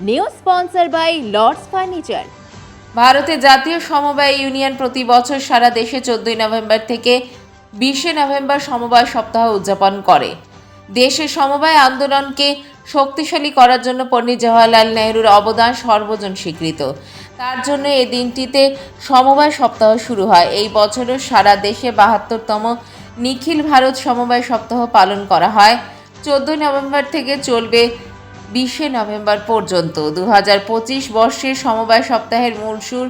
New sponsor by Lords furniture ভারতে জাতীয় সমবায় ইউনিয়ন প্রতি বছর সারা দেশে চোদ্দই নভেম্বর থেকে বিশে নভেম্বর সমবায় সপ্তাহ উদযাপন করে। দেশে সমবায় আন্দোলনকে শক্তিশালী করার জন্য পণ্ডিত জওয়াহরলাল নেহরুর অবদান সর্বজন স্বীকৃত। তার জন্য এই দিনটিতে সমবায় সপ্তাহ শুরু হয়। এই বছরও সারা দেশে বাহাত্তরতম নিখিল ভারত সমবায় সপ্তাহ পালন করা হয়। চোদ্দই নভেম্বর থেকে চলবে বিশে নভেম্বর পর্যন্ত। দু হাজার পঁচিশ বর্ষের সমবায় সপ্তাহের মূল সুর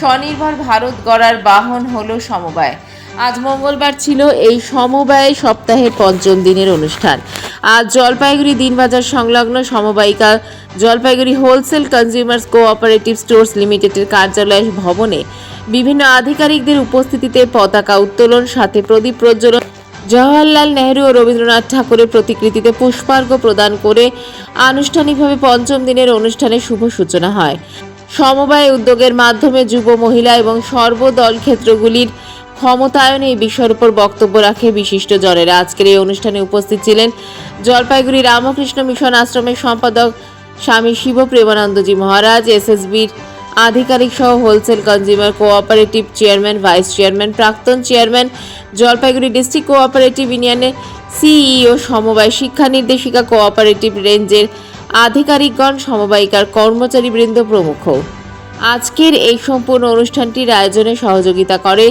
স্বনির্ভর ভারত গড়ার বাহন হল সমবায়। আজ মঙ্গলবার ছিল এই সমবায় সপ্তাহের পঞ্চম দিনের অনুষ্ঠান। আজ জলপাইগুড়ি দিনবাজার সংলগ্ন সমবায়িকা Jalpaiguri wholesale consumers cooperative stores লিমিটেডের কার্যালয় ভবনে বিভিন্ন আধিকারিকদের উপস্থিতিতে পতাকা উত্তোলন, সাথে প্রদীপ প্রজ্বলন জওয়াহরলাল নেহরু ও রবীন্দ্রনাথ ঠাকুরের প্রতিকৃতিতে পুষ্পার্ঘ্য প্রদান করে আনুষ্ঠানিকভাবে পঞ্চম দিনের অনুষ্ঠানের শুভ সূচনা হয়। সমবায় উদ্যোগের মাধ্যমে যুব মহিলা এবং সর্বদল ক্ষেত্রগুলির ক্ষমতায়নে এই বিষয়ের উপর বক্তব্য রাখে বিশিষ্ট জনেরা। আজকের এই অনুষ্ঠানে উপস্থিত ছিলেন জলপাইগুড়ি রামকৃষ্ণ মিশন আশ্রমের সম্পাদক স্বামী শিব প্রেমানন্দজি মহারাজ, এসএসবির আধিকারিক সহ wholesale consumer cooperative chairman, vice chairman, প্রাক্তন চেয়ারম্যান, জলপাইগুড়ি ডিস্ট্রিক্ট কোঅপারেটিভ ইউনিয়নের সিইও, সমবায় শিক্ষা নির্দেশিকা কোঅপারেটিভ রেঞ্জের আধিকারিকগণ, সমবায়িকার কর্মচারীবৃন্দ প্রমুখ। আজকের এই সম্পূর্ণ অনুষ্ঠানটির আয়োজনে সহযোগিতা করে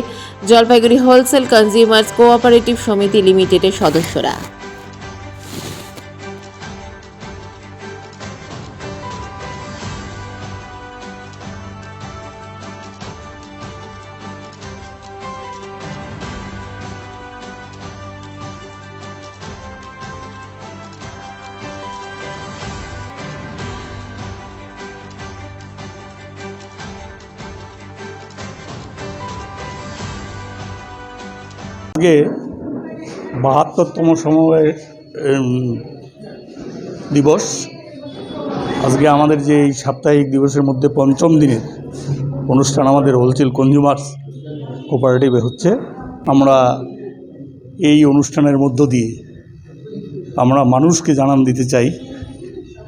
জলপাইগুড়ি হোলসেল কনজিউমার্স কোঅপারেটিভ সমিতি লিমিটেডের সদস্যরা। আজকে বাহাত্তরতম সমবায় দিবস। আজকে আমাদের যে এই সাপ্তাহিক দিবসের মধ্যে পঞ্চম দিনের অনুষ্ঠান আমাদের হোলসেল কনজিউমার্স কোপারেটিভে হচ্ছে। আমরা এই অনুষ্ঠানের মধ্য দিয়ে আমরা মানুষকে জানান দিতে চাই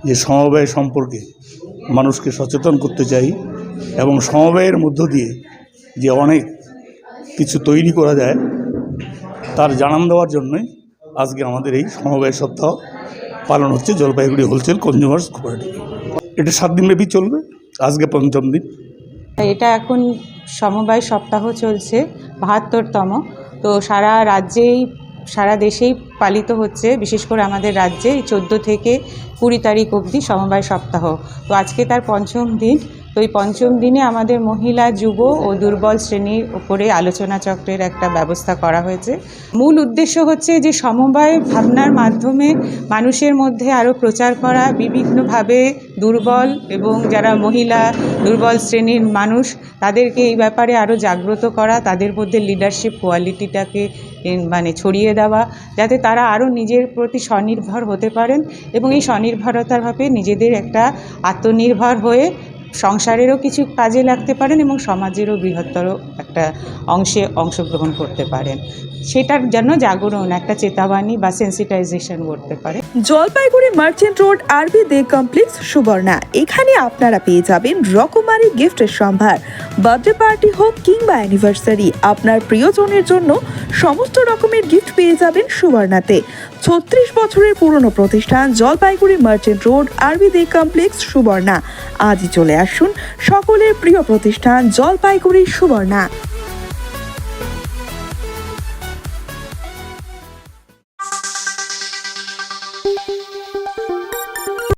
যে সমবায় সম্পর্কে মানুষকে সচেতন করতে চাই এবং সমবায়ের মধ্য দিয়ে যে অনেক কিছু তৈরি করা যায় তার জানান দেওয়ার জন্যই আজকে আমাদের এই সমবায় সপ্তাহ পালন হচ্ছে জলপাইগুড়ি হোলসেল কনজিউমার্স কোপারেটিভ এটা সাত দিনব্যাপী চলবে, আজকে পঞ্চম দিন। এটা এখন সমবায় সপ্তাহ চলছে, বাহাত্তরতম। তো সারা রাজ্যেই, সারা দেশেই পালিত হচ্ছে, বিশেষ করে আমাদের রাজ্যে চোদ্দ থেকে কুড়ি তারিখ অবধি সমবায় সপ্তাহ। তো আজকে তার পঞ্চম দিন তো এই পঞ্চম দিনে আমাদের মহিলা যুব ও দুর্বল শ্রেণির ওপরে আলোচনা চক্রের একটা ব্যবস্থা করা হয়েছে। মূল উদ্দেশ্য হচ্ছে যে সমবায় ভাবনার মাধ্যমে মানুষের মধ্যে আরও প্রচার করা, বিভিন্নভাবে দুর্বল এবং যারা মহিলা দুর্বল শ্রেণির মানুষ, তাদেরকে এই ব্যাপারে আরও জাগ্রত করা, তাদের মধ্যে লিডারশিপ কোয়ালিটিটাকে মানে ছড়িয়ে দেওয়া, যাতে তারা আরও নিজের প্রতি স্বনির্ভর হতে পারেন এবং এই স্বনির্ভরতার ভাবে নিজেদের একটা আত্মনির্ভর হয়ে সংসারেরও কিছু কাজে লাগতে পারেন এবং সমাজেরও বৃহত্তর একটা অংশে অংশগ্রহণ করতে পারেন। সেটার জন্য জাগরণ, একটা চেতাবাণী বা সেন্সিটাইজেশন করতে পারে। জলপাইগুড়ি মার্চেন্ট রোড আরবি দে কমপ্লেক্স সুবর্ণা। এখানে আপনারা পেয়ে যাবেন রকমারি গিফটের সম্ভার। বার্থডে পার্টি হোক কিংবা অ্যানিভার্সারি আপনার প্রিয়জনের জন্য সমস্ত রকমের গিফট পেয়ে যাবেন সুবর্ণাতে। ছত্রিশ বছরের পুরনো প্রতিষ্ঠান জলপাইগুড়ি মার্চেন্ট রোড আরবি দে কমপ্লেক্স সুবর্ণা। আজই চলে আসুন সকলের প্রিয় প্রতিষ্ঠান জলপাইগুড়ি সুবর্ণা।